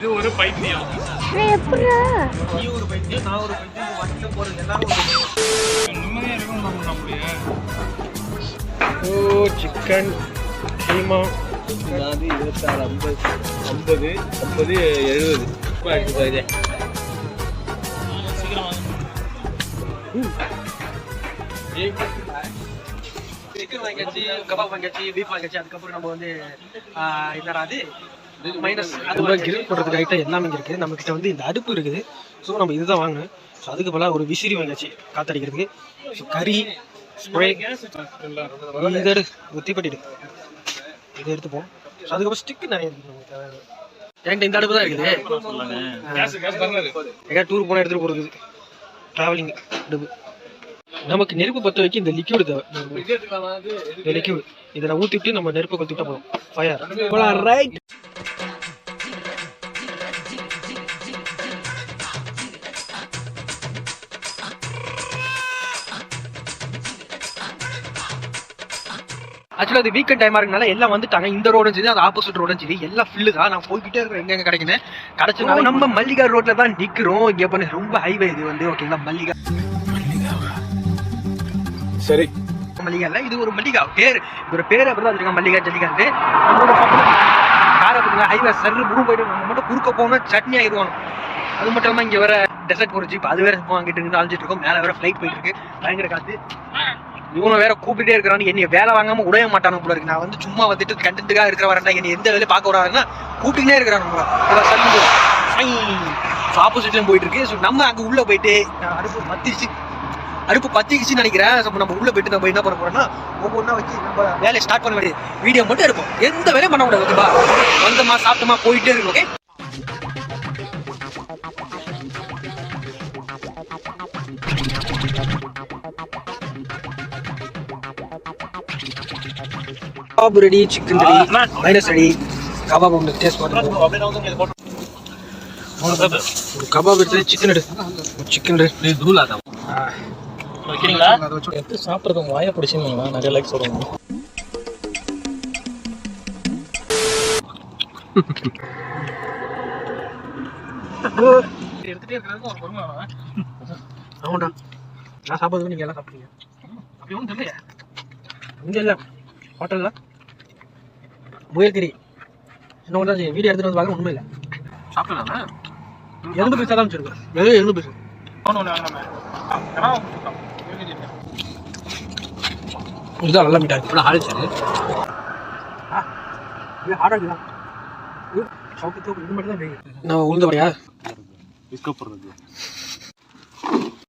இது ஒரு பைத்தியம். நீ ஒரு பைத்தியம் நான் ஒரு பைத்தியம் வந்து போறது எல்லாரும் நிம்மதியா இருக்கும் நம்ம நம்மளுடைய. ஓ சிக்கன் கீமா நாலு இருபத்தாறு ஐம்பது ஐம்பது ஐம்பது எழுபது. இப்போ எடுத்து இதே சிக்கன் வாங்கியாச்சு கபாப் வாங்கியாச்சு பீஃப் வாங்கியாச்சு. அதுக்கப்புறம் நம்ம வந்து என்னடா அது? மைனஸ் அது கிரில் பண்ணுறதுக்கு ஐட்டம் எல்லாமே இங்கே இருக்குது நம்ம வந்து இந்த அடுப்பு இருக்குது. ஸோ நம்ம இதுதான் வாங்கணும். ஸோ அதுக்கு பதிலாக ஒரு விசிறி வாங்கியாச்சு காத்தடிக்கிறதுக்கு. ஸோ கறி ஸ்ப்ரே இதை எடு தீப்பட்டிடு இதை எடுத்துப்போம் ஸோ அதுக்கப்புறம் ஸ்டிக்கு நிறைய இருக்குது நமக்கு தேவையான. என்கிட்ட இந்த அடுப்பு தான் இருக்குது. எங்கேயா டூர் போனால் எடுத்துகிட்டு போகிறது ட்ராவலிங் அடுப்பு. நமக்கு நெருப்பு பற்ற வைக்க இந்த லிக்யூடு தேவை. இந்த லிக்யூட் இதில் ஊற்றிட்டு நம்ம நெருப்பை கொளுத்திட்டா போதும் ஃபயர் ரைட் ஆக்சுவலாக அது வீக்கெண்ட் டைமாக இருக்கனால எல்லாம் வந்துட்டாங்க. இந்த ரோடும் சரி அது ஆப்போசிட் ரோடும் சரி எல்லாம் ஃபில்லு தான். நான் போய்கிட்டே இருக்கிறேன் எங்க எங்க கிடைக்குன்னு கிடைச்சனால நம்ம மல்லிகா ரோட்ல தான் நிக்கிறோம். இங்க பண்ண ரொம்ப ஹைவே இது வந்து ஓகேங்களா மல்லிகா. சரி. மல்லிகா இல்ல இது ஒரு மல்லிகா. பேர் ஒரு பேர் அப்படிதான் வச்சிருக்காங்க மல்லிகா நம்மளோட காரை பார்த்தீங்கன்னா ஹைவே சர்ரு புரு போயிட்டு நம்ம மட்டும் குறுக்க போகணும் சட்னி ஆயிடுவாங்க. அது மட்டும் இல்லாம இங்க வேற டெசர்ட் ஒரு ஜீப் அது வேற சும்மா அங்கிட்டு இருந்து அழிஞ்சிட்டு இருக்கோம். மேல வேற ஃபிளைட் போயிட்டு இருக்கு. பயங்கர காத்து. இவனை வேற கூப்பிட்டே இருக்கிறான்னு என்னைய வேலை வாங்காம உடைய மாட்டானு போல இருக்கு. நான் வந்து சும்மா வந்துட்டு கண்டென்ட்டுக்காக இருக்கிற வரேன் என்ன எந்த வேலையும் பார்க்க வராதுன்னா கூப்பிட்டுனே இருக்கிறான் ஆப்போசிட்லயும் போயிட்டு இருக்கு. ஸோ நம்ம அங்கே உள்ள போயிட்டு அடுப்பு பத்திச்சு அடுப்பு பத்திக்குச்சுன்னு நினைக்கிறேன். So, நம்ம உள்ள போயிட்டு நம்ம என்ன பண்ண போறோம்னா ஒவ்வொன்றா வச்சு நம்ம வேலையை ஸ்டார்ட் பண்ண வேண்டியது வீடியோ மட்டும் எடுப்போம். எந்த வேலையும் பண்ண கூடாது ஓகேவா வந்தமா சாப்பிட்டோமா போயிட்டே இருக்கும் okay kebab ready chicken ready minus ready kebab ஒன்று டேஸ்ட் பண்ணுறோம் ஒரு கபாப் எடுத்து சிக்கன் எடு. சிக்கன் எடு. தூளா அதை வச்சு எடுத்து சாப்பிட்றது வாயை பிடிச்சிருந்தீங்களா நிறைய லைக் சொல்லுங்க எடுத்துட்டே இருக்கிறது ஒரு பொறுமை. ஆமாண்டா. நான் சாப்பிட்றது நீங்கள் எல்லாம் சாப்பிடுங்க அப்படி ஒன்றும் தெரியல இங்கே இல்லை. ஹோட்டலில் முயல் கறி இன்னும் தான் வீடியோ எடுத்துகிட்டு வந்து பார்க்க ஒன்றுமே இல்லை. சாப்பிடலாமா? எறும்பு பீஸாக தான் வச்சிருக்கேன் வெறும் எறும்பு பீஸ். ஒன்று ஒன்று வாங்கினாமே கனவா கொடுத்தோம். இவங்க இல்லை. இதுதான் நல்ல மீட்டாக இவ்வளோ ஆளிச்சாரு நான் உளுந்த வரையா